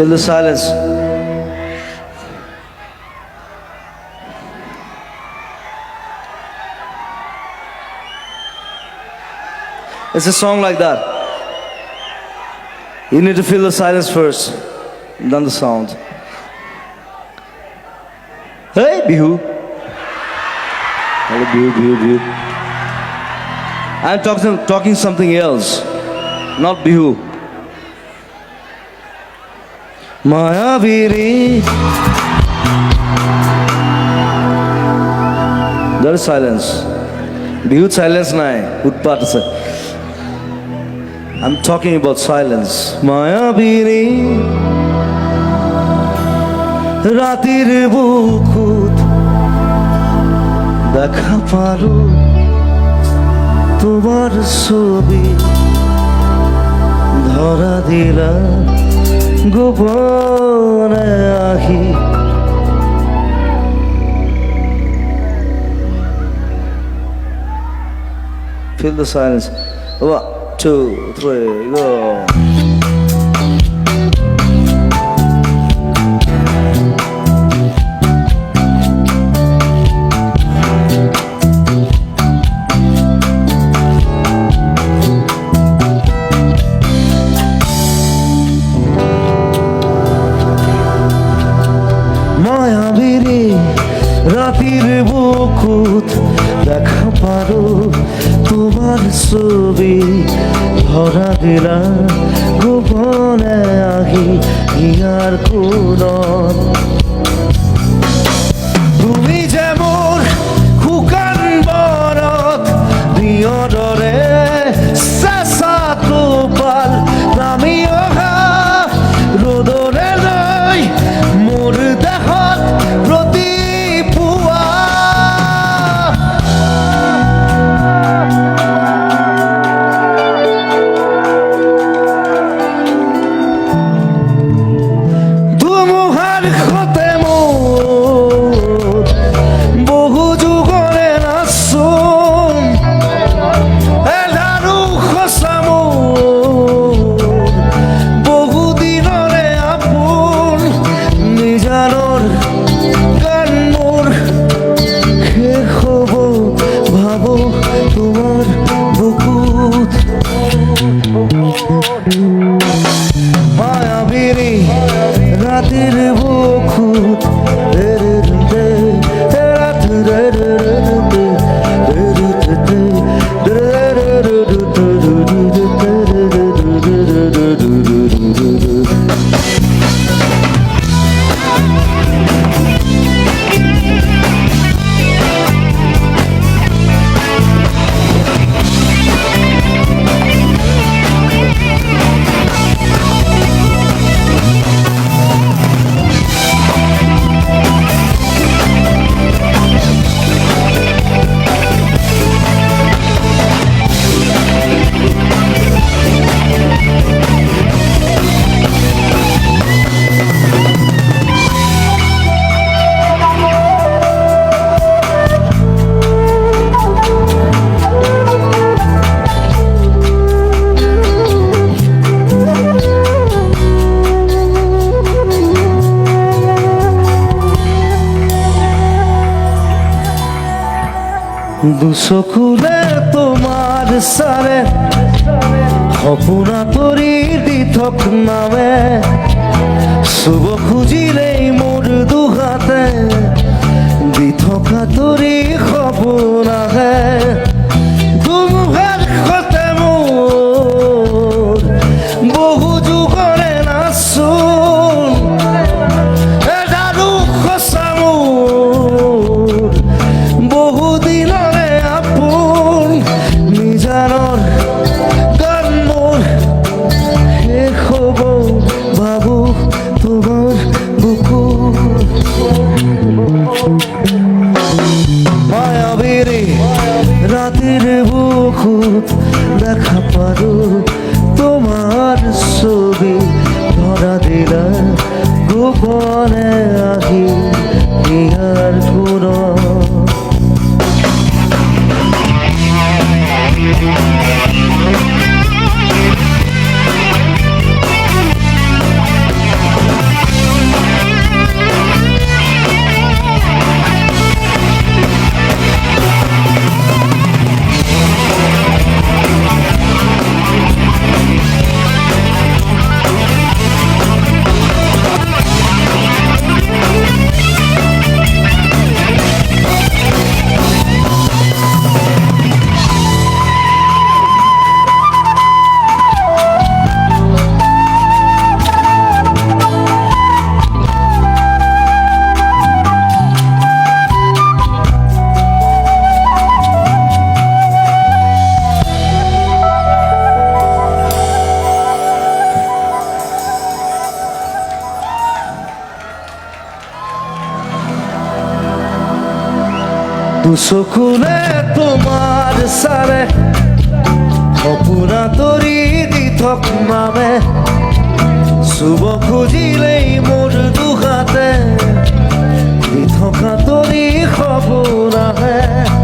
Fill the silence. It's a song like that. You need to fill the silence first, then the sound. Hey, Bihu. Hello, Bihu, Bihu, Bihu. I'm talking, talking something else, not Bihu. There is silence. Bihu silence নাই উৎপাত আছে I'm talking about silence. মায়াবিনী রাতির বুকুত দেখা পারো তোমার ছবি ধরা দিলা গোপনে আহি Feel the silence. One, two, three, go. ছবি ধরা দিলা গোপনে আহি ইয়ার কোন তুমি যেমন শুকান বরত দিয়দৰে দুচকুলে খুলে তোমার সারে তৰি দি থক নামে। শুভ খুঁজিলেই মোর দুহাতে দি থকা মায়াবিনী রাতের বুকুত দেখা পারো তোমার ছবি। ধরা দিলা গোপনে আহি ইয়ার কোনো দুচকুলে তোমাৰ তোমার সারে তৰি দি থক নামে চুব খুজিলেই মোর দুখাতে দি থকা খবর আহে।